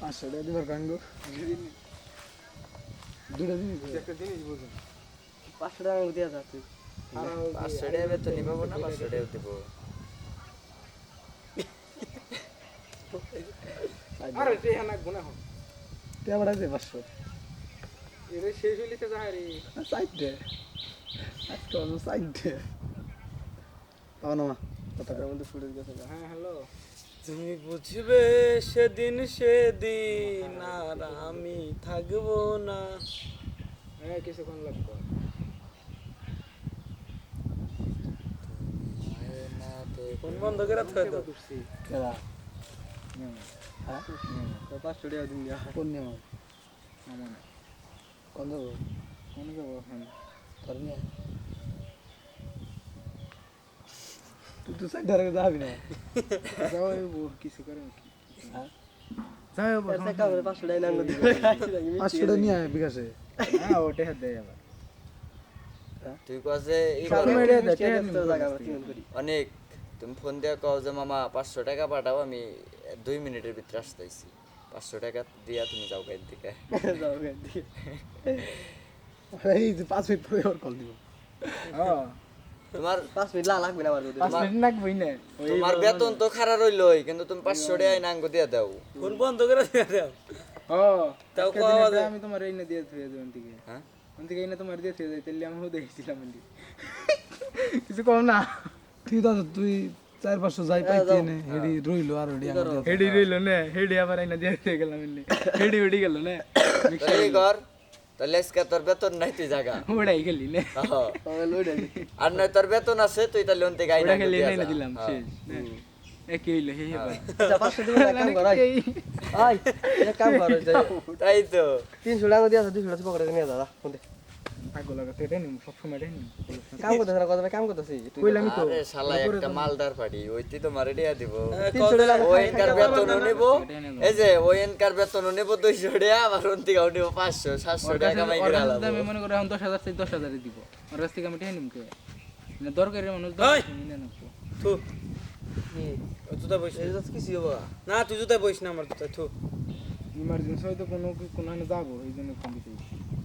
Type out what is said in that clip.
পাঁচশো টাকা দিবার কাঙ্গো। দুটা দিন একটা জিনিস বুঝুন পাঁচশো টাকা দিয়ে যাচ্ছে পাঁচশো টাকা বেতন নিবো না পাঁচশো টাকা দেবো। আরে যে হ্যাঁ গুণা হোক তে আবার আছে পাঁচশো? এর শেষ হইলিতে যায় রে। সাইডে। আজকে অন্য সাইডে। তাও না মা কথা তার মধ্যে গেছে হ্যাঁ হ্যালো। তুমি বুঝবে সেদিন সেদিন আর আমি থাকব না। হ্যাঁ কিছুক্ষণ লাগবে ফোন বন্ধ করে থয়ে দাও হ্যাঁ? দিন দিয়া কোন নিয়ম আমার কোন দেবো যাব তোর তো সাইড ধরে যাবি না যাও কিছু করে অনেক তুমি ফোন দিয়ে কও যে মামা পাঁচশো টাকা পাঠাও আমি দুই মিনিটের ভিতরে আসতেছি পাঁচশো টাকা দিয়া তুমি যাও গাড়ির দিকে যাও গাড়ি দিয়ে। এই পাঁচ মিনিট পরে কল দিব হ্যাঁ তোমার পাঁচ মিনিট লা লাগবে না আমার পাঁচ মিনিট লাগবেই না তোমার বেতন তো খারাপ রইলই কিন্তু তুমি পাঁচশো টাকা নাঙ্গ দিয়ে দাও। ফোন বন্ধ করে দিয়ে দাও। হ্যাঁ তাও যায়। আমি তোমার এই না দিয়ে থুয়ে দেবেন থেকে হ্যাঁ? ওন থেকে এই না তোমার দিয়ে থুয়ে দেয় তাহলে আমিও দেখছিলাম এদিকে। কিছু কম না। তুই দাদা তুই চার পাঁচশো যাই পাইতে নে হেডি রইল আর হেডি। হেডি রইল না হেডি আবার এই না দিয়ে গেলাম এমনি হেডি উডি গেল না। এই কর। তাহলে আজকে তোর বেতন নাই তুই জাগা। উড়াই গেলি না। আর নয় তোর বেতন আছে তুই তাহলে অন্তে গাই না গেলি খেলি না দিলাম। শেষ একই হইল হে হে ভাই। আচ্ছা কাম কর আই কাম কর তাই তো। তিনশো টাকা দিয়ে আছে দুশো টাকা পকেটে নিয়ে দাদা ফোন দে আগো লাগাতে রে নিম সব সময় নিম কাম করতেছে না কথা কাম করতেছি? কইলাম তো আরে শালা একটা মালদার তোমার দিয়া দিব। ওই এনকার বেতনও নেব। এই যে ওই এনকার বেতনও নেব দুইশো টাকা আবার অন্তিকাও নেব পাঁচশো সাতশো টাকা কামাই করে আলাদা আমি মনে করি এখন দশ হাজার চাই দশ দিব। ওর কাছ থেকে আমি টেনে নিম কে? না দরকারি মানুষ ওই! নিয়ে নেব থু। ও জুতা বইস এই যাচ্ছে না তুই জুতা বইস না আমার জুতা থু। ইমার্জেন্সি হয়তো কোনো কোনো যাব এই জন্য ফোন দিতে